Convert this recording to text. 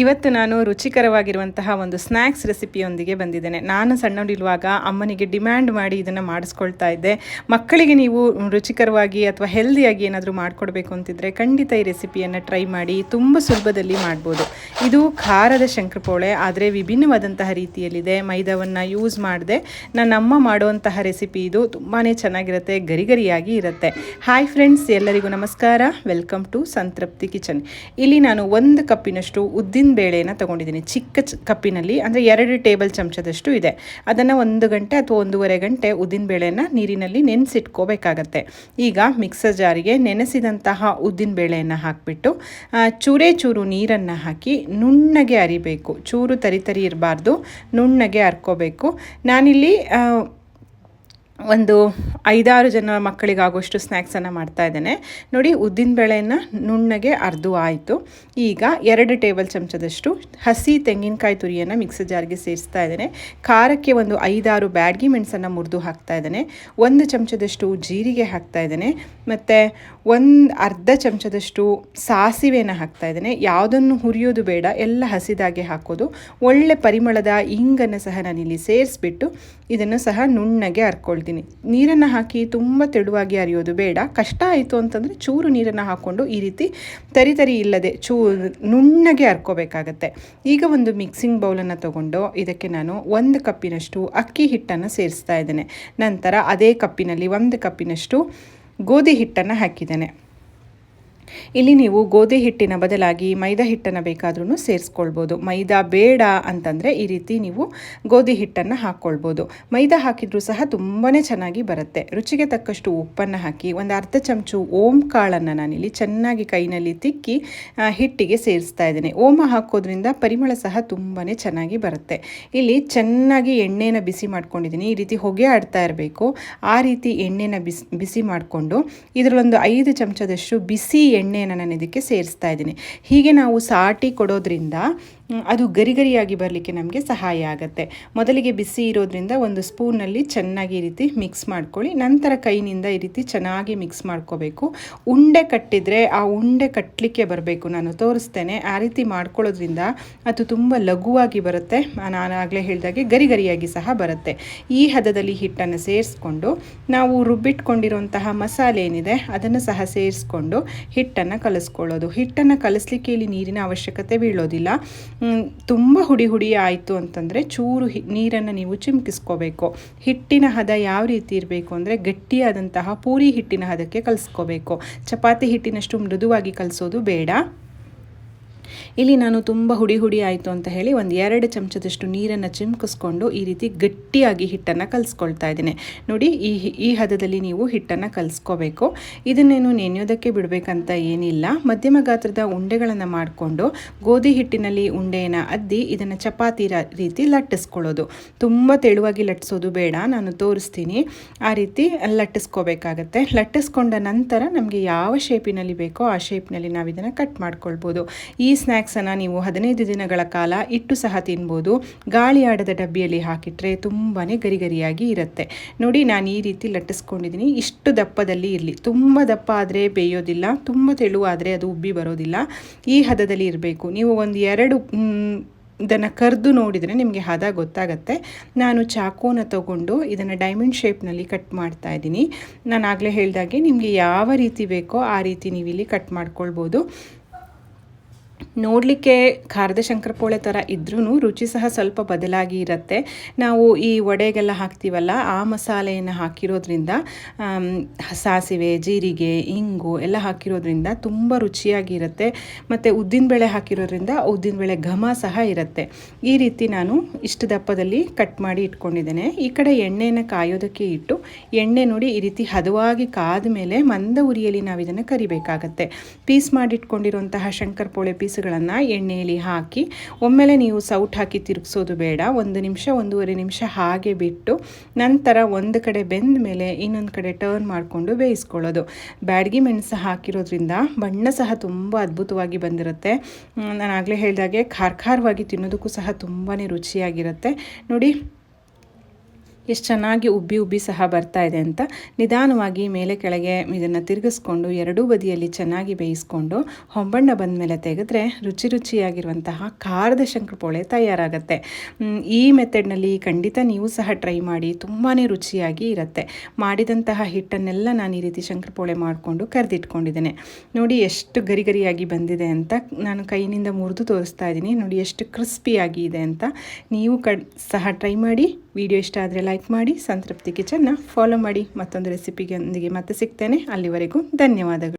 ಇವತ್ತು ನಾನು ರುಚಿಕರವಾಗಿರುವಂತಹ ಒಂದು ಸ್ನ್ಯಾಕ್ಸ್ ರೆಸಿಪಿಯೊಂದಿಗೆ ಬಂದಿದ್ದೇನೆ. ನಾನು ಸಣ್ಣವರಿರುವಾಗ ಅಮ್ಮನಿಗೆ ಡಿಮ್ಯಾಂಡ್ ಮಾಡಿ ಇದನ್ನು ಮಾಡಿಸ್ಕೊಳ್ತಾ ಇದ್ದೆ. ಮಕ್ಕಳಿಗೆ ನೀವು ರುಚಿಕರವಾಗಿ ಅಥವಾ ಹೆಲ್ದಿಯಾಗಿ ಏನಾದರೂ ಮಾಡಿಕೊಡ್ಬೇಕು ಅಂತಿದ್ರೆ ಖಂಡಿತ ಈ ರೆಸಿಪಿಯನ್ನು ಟ್ರೈ ಮಾಡಿ, ತುಂಬ ಸುಲಭದಲ್ಲಿ ಮಾಡ್ಬೋದು. ಇದು ಖಾರದ ಶಂಕರಪೋಳೆ, ಆದರೆ ವಿಭಿನ್ನವಾದಂತಹ ರೀತಿಯಲ್ಲಿದೆ. ಮೈದಾವನ್ನು ಯೂಸ್ ಮಾಡಿದೆ. ನನ್ನ ಅಮ್ಮ ಮಾಡುವಂತಹ ರೆಸಿಪಿ ಇದು. ತುಂಬಾ ಚೆನ್ನಾಗಿರುತ್ತೆ, ಗರಿಗರಿಯಾಗಿ ಇರುತ್ತೆ. ಹಾಯ್ ಫ್ರೆಂಡ್ಸ್ ಎಲ್ಲರಿಗೂ ನಮಸ್ಕಾರ. ವೆಲ್ಕಮ್ ಟು ಸಂತೃಪ್ತಿ ಕಿಚನ್ ಇಲ್ಲಿ ನಾನು ಒಂದು ಕಪ್ಪಿನಷ್ಟು ಉದ್ದಿನ ಬೇಳೆಯನ್ನು ತಗೊಂಡಿದ್ದೀನಿ. ಚಿಕ್ಕ ಕಪ್ಪಿನಲ್ಲಿ, ಅಂದರೆ ಎರಡು ಟೇಬಲ್ ಚಮಚದಷ್ಟು ಇದೆ. ಅದನ್ನು ಒಂದು ಗಂಟೆ ಅಥವಾ ಒಂದೂವರೆ ಗಂಟೆ ಉದ್ದಿನ ಬೇಳೆನ ನೀರಿನಲ್ಲಿ ನೆನೆಸಿಟ್ಕೋಬೇಕಾಗತ್ತೆ. ಈಗ ಮಿಕ್ಸರ್ ಜಾರಿಗೆ ನೆನೆಸಿದಂತಹ ಉದ್ದಿನ ಬೇಳೆಯನ್ನು ಹಾಕಿಬಿಟ್ಟು ಚೂರೇ ಚೂರು ನೀರನ್ನು ಹಾಕಿ ನುಣ್ಣಗೆ ಅರಿಬೇಕು. ಚೂರು ತರಿತರಿ ತರಿ ಇರಬಾರ್ದು. ನುಣ್ಣಗೆ ಹರ್ಕೋಬೇಕು ನಾನಿಲ್ಲಿ ಒಂದು ಐದಾರು ಜನ ಮಕ್ಕಳಿಗಾಗುವಷ್ಟು ಸ್ನ್ಯಾಕ್ಸನ್ನು ಮಾಡ್ತಾ ಇದ್ದೇನೆ. ನೋಡಿ, ಉದ್ದಿನ ಬೇಳೆಯನ್ನು ನುಣ್ಣಗೆ ಅರ್ದು ಆಯಿತು. ಈಗ ಎರಡು ಟೇಬಲ್ ಚಮಚದಷ್ಟು ಹಸಿ ತೆಂಗಿನಕಾಯಿ ತುರಿಯನ್ನು ಮಿಕ್ಸರ್ ಜಾರ್ಗೆ ಸೇರಿಸ್ತಾ ಇದ್ದೇನೆ. ಖಾರಕ್ಕೆ ಒಂದು ಐದಾರು ಬ್ಯಾಡ್ಗಿ ಮೆಣಸನ್ನು ಮುರಿದು ಹಾಕ್ತಾ ಇದ್ದೇನೆ. ಒಂದು ಚಮಚದಷ್ಟು ಜೀರಿಗೆ ಹಾಕ್ತಾ ಇದ್ದೇನೆ. ಮತ್ತು ಒಂದು ಅರ್ಧ ಚಮಚದಷ್ಟು ಸಾಸಿವೆನ ಹಾಕ್ತಾ ಇದ್ದೇನೆ. ಯಾವುದನ್ನು ಹುರಿಯೋದು ಬೇಡ, ಎಲ್ಲ ಹಸಿದಾಗೆ ಹಾಕೋದು. ಒಳ್ಳೆ ಪರಿಮಳದ ಇಂಗನ್ನು ಸಹ ನಾನಿಲ್ಲಿ ಸೇರಿಸ್ಬಿಟ್ಟು ಇದನ್ನು ಸಹ ನುಣ್ಣಗೆ ಹರ್ಕೊಳ್ತೀನಿ ನೀರನ್ನು ಹಾಕಿ ತುಂಬ ತೆಳುವಾಗಿ ಅರಿಯೋದು ಬೇಡ. ಕಷ್ಟ ಆಯಿತು ಅಂತಂದರೆ ಚೂರು ನೀರನ್ನು ಹಾಕ್ಕೊಂಡು ಈ ರೀತಿ ತರಿ ತರಿ ಇಲ್ಲದೆ ಚೂ ನುಣ್ಣಗೆ ಹರ್ಕೋಬೇಕಾಗತ್ತೆ ಈಗ ಒಂದು ಮಿಕ್ಸಿಂಗ್ ಬೌಲನ್ನು ತಗೊಂಡು ಇದಕ್ಕೆ ನಾನು ಒಂದು ಕಪ್ಪಿನಷ್ಟು ಅಕ್ಕಿ ಹಿಟ್ಟನ್ನು ಸೇರಿಸ್ತಾ ಇದ್ದೇನೆ. ನಂತರ ಅದೇ ಕಪ್ಪಿನಲ್ಲಿ ಒಂದು ಕಪ್ಪಿನಷ್ಟು ಗೋಧಿ ಹಿಟ್ಟನ್ನು ಹಾಕಿದ್ದೇನೆ. ಇಲ್ಲಿ ನೀವು ಗೋಧಿ ಹಿಟ್ಟಿನ ಬದಲಾಗಿ ಮೈದಾ ಹಿಟ್ಟನ್ನು ಬೇಕಾದ್ರೂ ಸೇರಿಸ್ಕೊಳ್ಬೋದು. ಮೈದಾ ಬೇಡ ಅಂತಂದರೆ ಈ ರೀತಿ ನೀವು ಗೋಧಿ ಹಿಟ್ಟನ್ನು ಹಾಕ್ಕೊಳ್ಬೋದು. ಮೈದಾ ಹಾಕಿದರೂ ಸಹ ತುಂಬಾ ಚೆನ್ನಾಗಿ ಬರುತ್ತೆ. ರುಚಿಗೆ ತಕ್ಕಷ್ಟು ಉಪ್ಪನ್ನು ಹಾಕಿ ಒಂದು ಅರ್ಧ ಚಮಚು ಓಂ ಕಾಳನ್ನು ನಾನಿಲ್ಲಿ ಚೆನ್ನಾಗಿ ಕೈನಲ್ಲಿ ತಿಕ್ಕಿ ಹಿಟ್ಟಿಗೆ ಸೇರಿಸ್ತಾ ಇದ್ದೀನಿ. ಓಮ ಹಾಕೋದ್ರಿಂದ ಪರಿಮಳ ಸಹ ತುಂಬಾ ಚೆನ್ನಾಗಿ ಬರುತ್ತೆ. ಇಲ್ಲಿ ಚೆನ್ನಾಗಿ ಎಣ್ಣೆನ ಬಿಸಿ ಮಾಡ್ಕೊಂಡಿದ್ದೀನಿ. ಈ ರೀತಿ ಹೊಗೆ ಆಡ್ತಾ ಇರಬೇಕು. ಆ ರೀತಿ ಎಣ್ಣೆನ ಬಿಸಿ ಬಿಸಿ ಮಾಡಿಕೊಂಡು ಇದರಲ್ಲೊಂದು ಐದು ಚಮಚದಷ್ಟು ಬಿಸಿ ಎಣ್ಣೆಯನ್ನು ನಾನು ಇದಕ್ಕೆ ಸೇರಿಸ್ತಾ ಇದ್ದೀನಿ. ಹೀಗೆ ನಾವು ಸಾಟಿ ಕೊಡೋದ್ರಿಂದ ಅದು ಗರಿಗರಿಯಾಗಿ ಬರಲಿಕ್ಕೆ ನಮಗೆ ಸಹಾಯ ಆಗುತ್ತೆ. ಮೊದಲಿಗೆ ಬಿಸಿ ಇರೋದ್ರಿಂದ ಒಂದು ಸ್ಪೂನಲ್ಲಿ ಚೆನ್ನಾಗಿ ಈ ರೀತಿ ಮಿಕ್ಸ್ ಮಾಡ್ಕೊಳ್ಳಿ. ನಂತರ ಕೈನಿಂದ ಈ ರೀತಿ ಚೆನ್ನಾಗಿ ಮಿಕ್ಸ್ ಮಾಡ್ಕೋಬೇಕು. ಉಂಡೆ ಕಟ್ಟಿದರೆ ಆ ಉಂಡೆ ಕಟ್ಟಲಿಕ್ಕೆ ಬರಬೇಕು. ನಾನು ತೋರಿಸ್ತೇನೆ. ಆ ರೀತಿ ಮಾಡ್ಕೊಳ್ಳೋದ್ರಿಂದ ಅದು ತುಂಬ ಲಘುವಾಗಿ ಬರುತ್ತೆ. ನಾನು ಆಗಲೇ ಹೇಳಿದಾಗೆ ಗರಿಗರಿಯಾಗಿ ಸಹ ಬರುತ್ತೆ. ಈ ಹದದಲ್ಲಿ ಹಿಟ್ಟನ್ನು ಸೇರಿಸ್ಕೊಂಡು ನಾವು ರುಬ್ಬಿಟ್ಕೊಂಡಿರುವಂತಹ ಮಸಾಲೆ ಏನಿದೆ, ಅದನ್ನು ಸಹ ಸೇರಿಸ್ಕೊಂಡು ಹಿಟ್ಟನ್ನು ಕಲಿಸ್ಕೊಳ್ಳೋದು. ಹಿಟ್ಟನ್ನು ಕಲಿಸ್ಲಿಕ್ಕೆ ಇಲ್ಲಿ ನೀರಿನ ಅವಶ್ಯಕತೆ ಬೀಳೋದಿಲ್ಲ. ತುಂಬ ಹುಡಿ ಹುಡಿ ಆಯಿತು ಅಂತಂದರೆ ಚೂರು ಹಿ ನೀರನ್ನು ನೀವು ಚಿಮ್ಕಿಸ್ಕೋಬೇಕು. ಹಿಟ್ಟಿನ ಹದ ಯಾವ ರೀತಿ ಇರಬೇಕು ಅಂದರೆ ಗಟ್ಟಿಯಾದಂತಹ ಪೂರಿ ಹಿಟ್ಟಿನ ಹದಕ್ಕೆ ಕಲಿಸ್ಕೋಬೇಕು. ಚಪಾತಿ ಹಿಟ್ಟಿನಷ್ಟು ಮೃದುವಾಗಿ ಕಲಿಸೋದು ಬೇಡ. ಇಲ್ಲಿ ನಾನು ತುಂಬ ಹುಡಿ ಹುಡಿ ಆಯಿತು ಅಂತ ಹೇಳಿ ಒಂದು ಎರಡು ಚಮಚದಷ್ಟು ನೀರನ್ನು ಚಿಮ್ಕಿಸ್ಕೊಂಡು ಈ ರೀತಿ ಗಟ್ಟಿಯಾಗಿ ಹಿಟ್ಟನ್ನು ಕಲಿಸ್ಕೊಳ್ತಾ ಇದ್ದೀನಿ. ನೋಡಿ, ಈ ಈ ಹದದಲ್ಲಿ ನೀವು ಹಿಟ್ಟನ್ನು ಕಲಿಸ್ಕೋಬೇಕು. ಇದನ್ನೇನು ನೆನೆಯೋದಕ್ಕೆ ಬಿಡಬೇಕಂತ ಏನಿಲ್ಲ. ಮಧ್ಯಮ ಗಾತ್ರದ ಉಂಡೆಗಳನ್ನು ಮಾಡಿಕೊಂಡು ಗೋಧಿ ಹಿಟ್ಟಿನಲ್ಲಿ ಉಂಡೆಯನ್ನು ಅದ್ದಿ ಇದನ್ನು ಚಪಾತಿ ರೀತಿ ಲಟ್ಟಿಸ್ಕೊಳ್ಳೋದು. ತುಂಬ ತೆಳುವಾಗಿ ಲಟ್ಟಿಸೋದು ಬೇಡ, ನಾನು ತೋರಿಸ್ತೀನಿ. ಆ ರೀತಿ ಲಟ್ಟಿಸ್ಕೋಬೇಕಾಗತ್ತೆ. ಲಟ್ಟಿಸ್ಕೊಂಡ ನಂತರ ನಮಗೆ ಯಾವ ಶೇಪಿನಲ್ಲಿ ಬೇಕೋ ಆ ಶೇಪ್ನಲ್ಲಿ ನಾವು ಇದನ್ನು ಕಟ್ ಮಾಡ್ಕೊಳ್ಬೋದು. ಈ ಸ್ನ್ಯಾಕ್ಸನ್ನು ನೀವು ಹದಿನೈದು ದಿನಗಳ ಕಾಲ ಇಟ್ಟು ಸಹ ತಿನ್ಬೋದು. ಗಾಳಿ ಆಡದ ಡಬ್ಬಿಯಲ್ಲಿ ಹಾಕಿಟ್ರೆ ತುಂಬಾ ಗರಿಗರಿಯಾಗಿ ಇರುತ್ತೆ. ನೋಡಿ, ನಾನು ಈ ರೀತಿ ಲಟ್ಟಿಸ್ಕೊಂಡಿದ್ದೀನಿ. ಇಷ್ಟು ದಪ್ಪದಲ್ಲಿ ಇರಲಿ. ತುಂಬ ದಪ್ಪ ಆದರೆ ಬೇಯೋದಿಲ್ಲ. ತುಂಬ ತೆಳುವಾದರೆ ಅದು ಉಬ್ಬಿ ಬರೋದಿಲ್ಲ. ಈ ಹದದಲ್ಲಿ ಇರಬೇಕು. ನೀವು ಒಂದು ಎರಡು ಇದನ್ನು ಕರೆದು ನೋಡಿದರೆ ನಿಮಗೆ ಹದ ಗೊತ್ತಾಗತ್ತೆ. ನಾನು ಚಾಕುನ ತಗೊಂಡು ಇದನ್ನು ಡೈಮಂಡ್ ಶೇಪ್ನಲ್ಲಿ ಕಟ್ ಮಾಡ್ತಾ ಇದ್ದೀನಿ. ನಾನು ಆಗಲೇ ಹೇಳಿದಾಗೆ ನಿಮಗೆ ಯಾವ ರೀತಿ ಬೇಕೋ ಆ ರೀತಿ ನೀವು ಇಲ್ಲಿ ಕಟ್ ಮಾಡ್ಕೊಳ್ಬೋದು. ನೋಡಲಿಕ್ಕೆ ಖಾರದ ಶಂಕರಪೋಳೆ ಥರ ಇದ್ರೂ ರುಚಿ ಸಹ ಸ್ವಲ್ಪ ಬದಲಾಗಿ ಇರುತ್ತೆ. ನಾವು ಈ ವಡೆಗೆಲ್ಲ ಹಾಕ್ತೀವಲ್ಲ, ಆ ಮಸಾಲೆಯನ್ನು ಹಾಕಿರೋದ್ರಿಂದ ಸಾಸಿವೆ, ಜೀರಿಗೆ, ಇಂಗು ಎಲ್ಲ ಹಾಕಿರೋದ್ರಿಂದ ತುಂಬ ರುಚಿಯಾಗಿರುತ್ತೆ ಮತ್ತು ಉದ್ದಿನಬೇಳೆ ಹಾಕಿರೋದ್ರಿಂದ ಉದ್ದಿನಬೇಳೆ ಘಮ ಸಹ ಇರುತ್ತೆ. ಈ ರೀತಿ ನಾನು ಇಷ್ಟು ದಪ್ಪದಲ್ಲಿ ಕಟ್ ಮಾಡಿ ಇಟ್ಕೊಂಡಿದ್ದೇನೆ. ಈ ಕಡೆ ಎಣ್ಣೆಯನ್ನು ಕಾಯೋದಕ್ಕೆ ಇಟ್ಟು, ಎಣ್ಣೆ ನೋಡಿ ಈ ರೀತಿ ಹದವಾಗಿ ಕಾದ ಮೇಲೆ ಮಂದ ಉರಿಯಲ್ಲಿ ನಾವು ಇದನ್ನು ಕರಿಬೇಕಾಗತ್ತೆ. ಪೀಸ್ ಮಾಡಿಟ್ಕೊಂಡಿರುವಂತಹ ಶಂಕರಪೋಳೆ ಪೀಸ್ಗಳನ್ನು ಎಣ್ಣೆಯಲ್ಲಿ ಹಾಕಿ, ಒಮ್ಮೆಲೆ ನೀವು ಸೌಟ್ ಹಾಕಿ ತಿರುಗಿಸೋದು ಬೇಡ. ಒಂದು ನಿಮಿಷ, ಒಂದೂವರೆ ನಿಮಿಷ ಹಾಗೆ ಬಿಟ್ಟು, ನಂತರ ಒಂದು ಕಡೆ ಬೆಂದ ಮೇಲೆ ಇನ್ನೊಂದು ಕಡೆ ಟರ್ನ್ ಮಾಡಿಕೊಂಡು ಬೇಯಿಸ್ಕೊಳ್ಳೋದು. ಬ್ಯಾಡಗಿ ಮೆಣಸು ಹಾಕಿರೋದ್ರಿಂದ ಬಣ್ಣ ಸಹ ತುಂಬ ಅದ್ಭುತವಾಗಿ ಬಂದಿರುತ್ತೆ. ನಾನು ಆಗಲೇ ಹೇಳಿದಾಗೆ ಖಾರ ಖಾರವಾಗಿ ತಿನ್ನೋದಕ್ಕೂ ಸಹ ತುಂಬಾ ರುಚಿಯಾಗಿರುತ್ತೆ. ನೋಡಿ ಎಷ್ಟು ಚೆನ್ನಾಗಿ ಉಬ್ಬಿ ಉಬ್ಬಿ ಸಹ ಬರ್ತಾ ಇದೆ ಅಂತ ನಿಧಾನವಾಗಿ ಮೇಲೆ ಕೆಳಗೆ ಇದನ್ನು ತಿರುಗಿಸ್ಕೊಂಡು ಎರಡೂ ಬದಿಯಲ್ಲಿ ಚೆನ್ನಾಗಿ ಬೇಯಿಸ್ಕೊಂಡು ಹೊಂಬಣ್ಣ ಬಂದ ಮೇಲೆ ತೆಗೆದ್ರೆ ರುಚಿ ರುಚಿಯಾಗಿರುವಂತಹ ಖಾರದ ಶಂಕರಪೋಳೆ ತಯಾರಾಗುತ್ತೆ. ಈ ಮೆಥಡ್ನಲ್ಲಿ ಖಂಡಿತ ನೀವು ಸಹ ಟ್ರೈ ಮಾಡಿ ತುಂಬಾ ರುಚಿಯಾಗಿ ಇರುತ್ತೆ. ಮಾಡಿದಂತಹ ಹಿಟ್ಟನ್ನೆಲ್ಲ ನಾನು ಈ ರೀತಿ ಶಂಕರಪೋಳೆ ಮಾಡಿಕೊಂಡು ಕರೆದಿಟ್ಕೊಂಡಿದ್ದೇನೆ. ನೋಡಿ ಎಷ್ಟು ಗರಿ ಗರಿಯಾಗಿ ಬಂದಿದೆ ಅಂತ ನಾನು ಕೈನಿಂದ ಮುರಿದು ತೋರಿಸ್ತಾ ಇದ್ದೀನಿ. ನೋಡಿ ಎಷ್ಟು ಕ್ರಿಸ್ಪಿಯಾಗಿ ಇದೆ ಅಂತ ನೀವು ಕ ಸಹ ಟ್ರೈ ಮಾಡಿ. ವಿಡಿಯೋ ಇಷ್ಟ ಆದರೆ ಲೈಕ್ ಮಾಡಿ, ಸಂತೃಪ್ತಿ ಕಿಚನ್ನ ಫಾಲೋ ಮಾಡಿ. ಮತ್ತೊಂದು ರೆಸಿಪಿಗೆ ಮತ್ತೆ ಸಿಗ್ತೇನೆ. ಅಲ್ಲಿವರೆಗೂ ಧನ್ಯವಾದಗಳು.